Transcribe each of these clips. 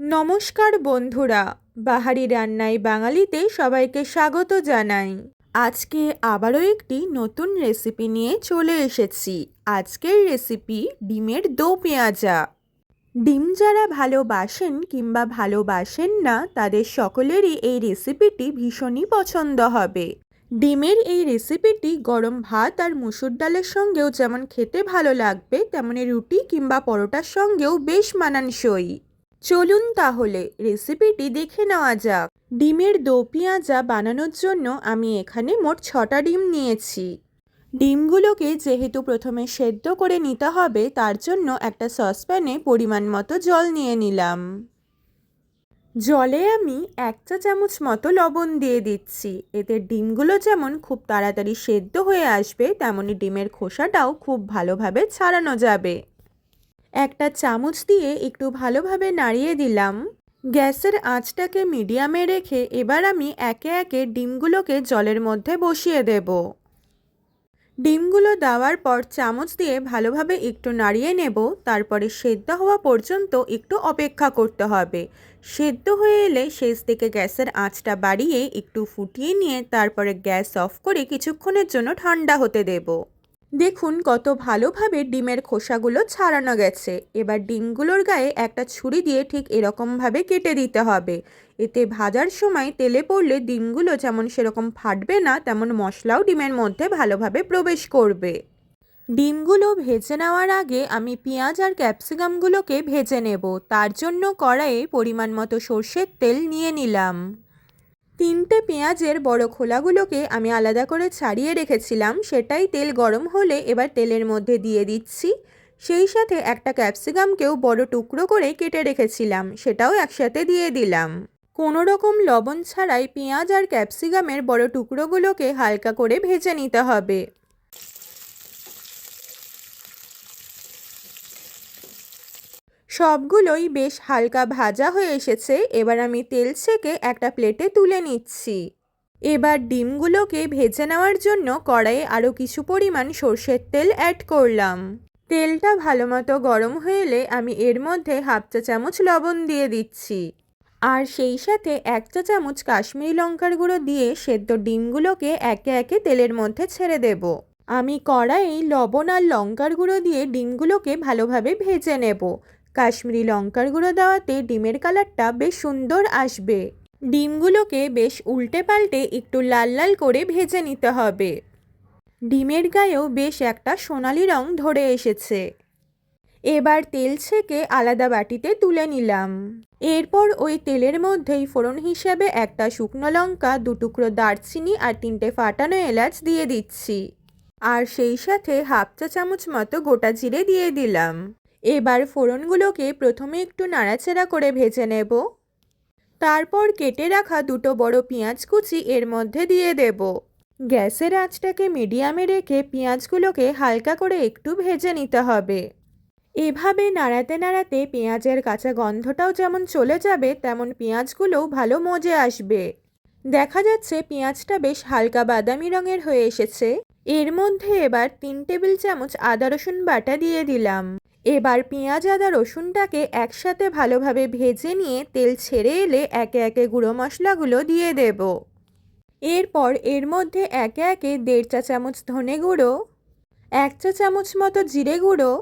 নমস্কার বন্ধুরা, বাহারি রান্নায় বাঙালিতে সবাইকে স্বাগত জানাই। আজকে আবারও একটি নতুন রেসিপি নিয়ে চলে এসেছি। আজকের রেসিপি ডিমের দো পেঁয়াজা। ডিম যারা ভালোবাসেন কিংবা ভালোবাসেন না, তাদের সকলেরই এই রেসিপিটি ভীষণই পছন্দ হবে। ডিমের এই রেসিপিটি গরম ভাত আর মুসুর ডালের সঙ্গেও যেমন খেতে ভালো লাগবে, তেমনি রুটি কিংবা পরোটার সঙ্গেও বেশ মানানসই। চলুন তাহলে রেসিপিটি দেখে নেওয়া যাক। ডিমের দো পেঁয়াজা বানানোর জন্য আমি এখানে মোট ছটা ডিম নিয়েছি। ডিমগুলোকে যেহেতু প্রথমে সেদ্ধ করে নিতে হবে, তার জন্য একটা সসপ্যানে পরিমাণ মতো জল নিয়ে নিলাম। জলে আমি এক চা চামচ মতো লবণ দিয়ে দিচ্ছি। এতে ডিমগুলো যেমন খুব তাড়াতাড়ি সেদ্ধ হয়ে আসবে, তেমনি ডিমের খোসাটাও খুব ভালোভাবে ছাড়ানো যাবে। একটা চামচ দিয়ে একটু ভালোভাবে নাড়িয়ে দিলাম। গ্যাসের আঁচটাকে মিডিয়ামে রেখে এবার আমি একে একে ডিমগুলোকে জলের মধ্যে বসিয়ে দেব। ডিমগুলো দেওয়ার পর চামচ দিয়ে ভালোভাবে একটু নাড়িয়ে নেব, তারপরে সেদ্ধ হওয়া পর্যন্ত একটু অপেক্ষা করতে হবে। সেদ্ধ হয়ে এলে শেষ দিকে গ্যাসের আঁচটা বাড়িয়ে একটু ফুটিয়ে নিয়ে তারপরে গ্যাস অফ করে কিছুক্ষণের জন্য ঠান্ডা হতে দেবো। দেখুন কত ভালোভাবে ডিমের খোসাগুলো ছাড়ানো গেছে। এবার ডিমগুলোর গায়ে একটা ছুরি দিয়ে ঠিক এরকমভাবে কেটে দিতে হবে। এতে ভাজার সময় তেলে পড়লে ডিমগুলো যেমন সেরকম ফাটবে না, তেমন মশলাও ডিমের মধ্যে ভালোভাবে প্রবেশ করবে। ডিমগুলো ভেজে নেওয়ার আগে আমি পেঁয়াজ আর ক্যাপসিকামগুলোকে ভেজে নেব। তার জন্য কড়াইয়ে পরিমাণ মতো সর্ষের তেল নিয়ে নিলাম। তিনটে পেঁয়াজের বড় খোলাগুলোকে আমি আলাদা করে ছাড়িয়ে রেখেছিলাম, সেটাই তেল গরম হলে এবার তেলের মধ্যে দিয়ে দিচ্ছি। সেই সাথে একটা ক্যাপসিকামকেও বড় টুকরো করে কেটে রেখেছিলাম, সেটাও একসাথে দিয়ে দিলাম। কোনো রকম লবণ ছাড়াই পেঁয়াজ আর ক্যাপসিকামের বড় টুকরোগুলোকে হালকা করে ভেজে নিতে হবে। সবগুলোই বেশ হালকা ভাজা হয়ে এসেছে। এবার আমি তেল ছেঁকে একটা প্লেটে তুলে নিচ্ছি। এবার ডিমগুলোকে ভেজে নেওয়ার জন্য কড়াইয়ে আরও কিছু পরিমাণ সর্ষের তেল অ্যাড করলাম। তেলটা ভালো মতো গরম হয়ে এলে আমি এর মধ্যে হাফ চা চামচ লবণ দিয়ে দিচ্ছি। আর সেই সাথে এক চা চামচ কাশ্মীরি লঙ্কার গুঁড়ো দিয়ে সেদ্ধ ডিমগুলোকে একে একে তেলের মধ্যে ছেড়ে দেব। আমি কড়াইয়ে লবণ আর লঙ্কার গুঁড়ো দিয়ে ডিমগুলোকে ভালোভাবে ভেজে নেব। কাশ্মীরি লঙ্কার গুঁড়ো দেওয়াতে ডিমের কালারটা বেশ সুন্দর আসবে। ডিমগুলোকে বেশ উল্টে পাল্টে একটু লাল লাল করে ভেজে নিতে হবে। ডিমের গায়েও বেশ একটা সোনালি রং ধরে এসেছে। এবার তেল ছেঁকে আলাদা বাটিতে তুলে নিলাম। এরপর ওই তেলের মধ্যেই ফোড়ন হিসেবে একটা শুকনো লঙ্কা দু টুকরো দারচিনি আর তিনটে ফাটানো এলাচ দিয়ে দিচ্ছি। আর সেই সাথে হাফ চা চামচ মতো গোটা জিরে দিয়ে দিলাম। এবার ফোড়নগুলোকে প্রথমে একটু নাড়াচাড়া করে ভেজে নেব। তারপর কেটে রাখা দুটো বড় পেঁয়াজ কুচি এর মধ্যে দিয়ে দেব। গ্যাসের আঁচটাকে মিডিয়ামে রেখে পেঁয়াজগুলোকে হালকা করে একটু ভেজে নিতে হবে। এভাবে নাড়াতে নাড়াতে পেঁয়াজের কাঁচা গন্ধটাও যেমন চলে যাবে, তেমন পেঁয়াজগুলোও ভালো মজে আসবে। দেখা যাচ্ছে পেঁয়াজটা বেশ হালকা বাদামি রঙের হয়ে এসেছে। এর মধ্যে এবার তিন টেবিল চামচ আদা রসুন বাটা দিয়ে দিলাম। এবার পেঁয়াজ, আদা, রসুনটাকে একসাথে ভালোভাবে ভেজে নিয়ে তেল ছেড়ে এলে একে একে গুঁড়ো মশলাগুলো দিয়ে দেব। এরপর এর মধ্যে একে একে দেড় চা চামচ ধনে গুঁড়ো, এক চা চামচ মতো জিরে গুঁড়ো,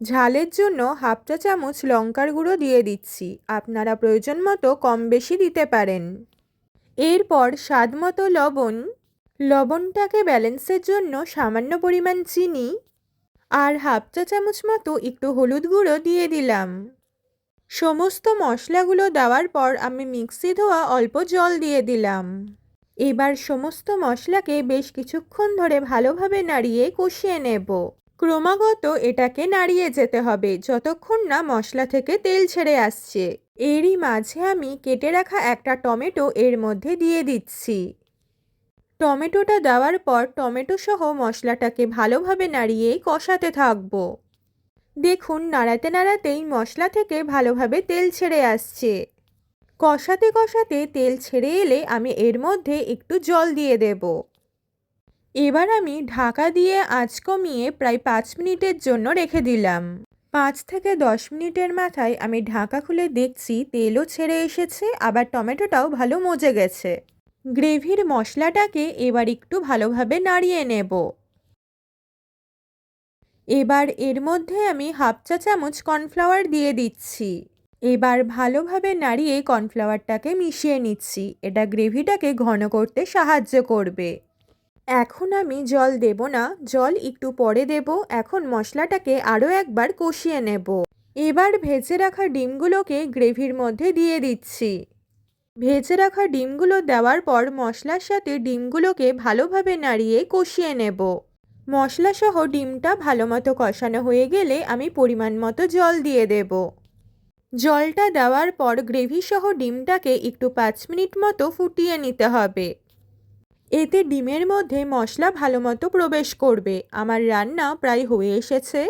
ঝালের জন্য হাফ চা চামচ লঙ্কার গুঁড়ো দিয়ে দিচ্ছি। আপনারা প্রয়োজন মতো কম বেশি দিতে পারেন। এরপর স্বাদ মতো লবণ, লবণটাকে ব্যালেন্সের জন্য সামান্য পরিমাণ চিনি আর হাফ চা চামচ মতো একটু হলুদ গুঁড়ো দিয়ে দিলাম। সমস্ত মশলাগুলো দেওয়ার পর আমি মিক্সি ধোয়া অল্প জল দিয়ে দিলাম। এবার সমস্ত মশলাকে বেশ কিছুক্ষণ ধরে ভালোভাবে নাড়িয়ে কষিয়ে নেব। ক্রমাগত এটাকে নাড়িয়ে যেতে হবে যতক্ষণ না মশলা থেকে তেল ছেড়ে আসছে। এরই মাঝে আমি কেটে রাখা একটা টমেটো এর মধ্যে দিয়ে দিচ্ছি। টমেটোটা দেওয়ার পর টমেটো সহ মশলাটাকে ভালোভাবে নাড়িয়ে কষাতে থাকব। দেখুন, নাড়াতে নাড়াতেই মশলা থেকে ভালোভাবে তেল ছেড়ে আসছে। কষাতে কষাতে তেল ছেড়ে এলে আমি এর মধ্যে একটু জল দিয়ে দেব। এবার আমি ঢাকা দিয়ে আঁচ কমিয়ে প্রায় পাঁচ মিনিটের জন্য রেখে দিলাম। পাঁচ থেকে দশ মিনিটের মাথায় আমি ঢাকা খুলে দেখছি তেলও ছেড়ে এসেছে, আবার টমেটোটাও ভালো মজে গেছে। গ্রেভির মশলাটাকে এবার একটু ভালোভাবে নাড়িয়ে নেব। এবার এর মধ্যে আমি হাফ চা চামচ কর্নফ্লাওয়ার দিয়ে দিচ্ছি। এবার ভালোভাবে নাড়িয়ে কর্নফ্লাওয়ারটাকে মিশিয়ে নিচ্ছি। এটা গ্রেভিটাকে ঘন করতে সাহায্য করবে। এখন আমি জল দেব না, জল একটু পরে দেব। এখন মশলাটাকে আরও একবার কষিয়ে নেব। এবার ভেজে রাখা ডিমগুলোকে গ্রেভির মধ্যে দিয়ে দিচ্ছি। ভেজে রাখা ডিমগুলো দেওয়ার পর মশলার সাথে ডিমগুলোকে ভালোভাবে নাড়িয়ে কষিয়ে নেব। মশলাসহ ডিমটা ভালো মতো কষানো হয়ে গেলে আমি পরিমাণ মতো জল দিয়ে দেব। জলটা দেওয়ার পর গ্রেভি সহ ডিমটাকে একটু পাঁচ মিনিট মতো ফুটিয়ে নিতে হবে। এতে ডিমের মধ্যে মশলা ভালো মতো প্রবেশ করবে। আমার রান্না প্রায় হয়ে এসেছে।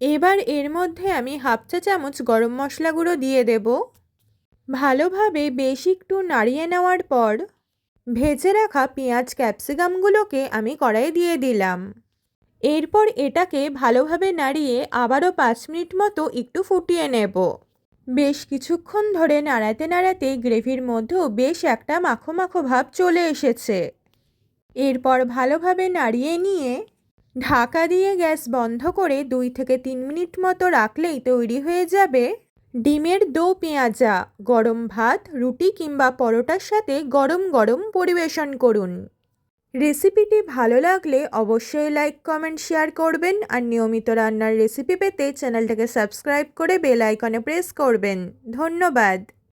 এবার এর মধ্যে আমি হাফ চা চামচ গরম মশলা গুঁড়ো দিয়ে দেব। ভালোভাবে বেশ একটু নাড়িয়ে নেওয়ার পর ভেজে রাখা পেঁয়াজ ক্যাপসিকামগুলোকে আমি কড়াই দিয়ে দিলাম। এরপর এটাকে ভালোভাবে নাড়িয়ে আবারও পাঁচ মিনিট মতো একটু ফুটিয়ে নেব। বেশ কিছুক্ষণ ধরে নাড়াতে নাড়াতে গ্রেভির মধ্যেও বেশ একটা মাখো মাখো ভাব চলে এসেছে। এরপর ভালোভাবে নাড়িয়ে নিয়ে ঢাকা দিয়ে গ্যাস বন্ধ করে দুই থেকে তিন মিনিট মতো রাখলেই তৈরি হয়ে যাবে। ডিমের দো পেঁয়াজা, গরম ভাত, রুটি কিংবা পরোটার সাথে গরম গরম পরিবেশন করুন। রেসিপিটি ভালো লাগলে অবশ্যই লাইক, কমেন্ট, শেয়ার করবেন আর নিয়মিত রান্নার রেসিপি পেতে চ্যানেলটাকে সাবস্ক্রাইব করে বেল আইকনে প্রেস করবেন। ধন্যবাদ।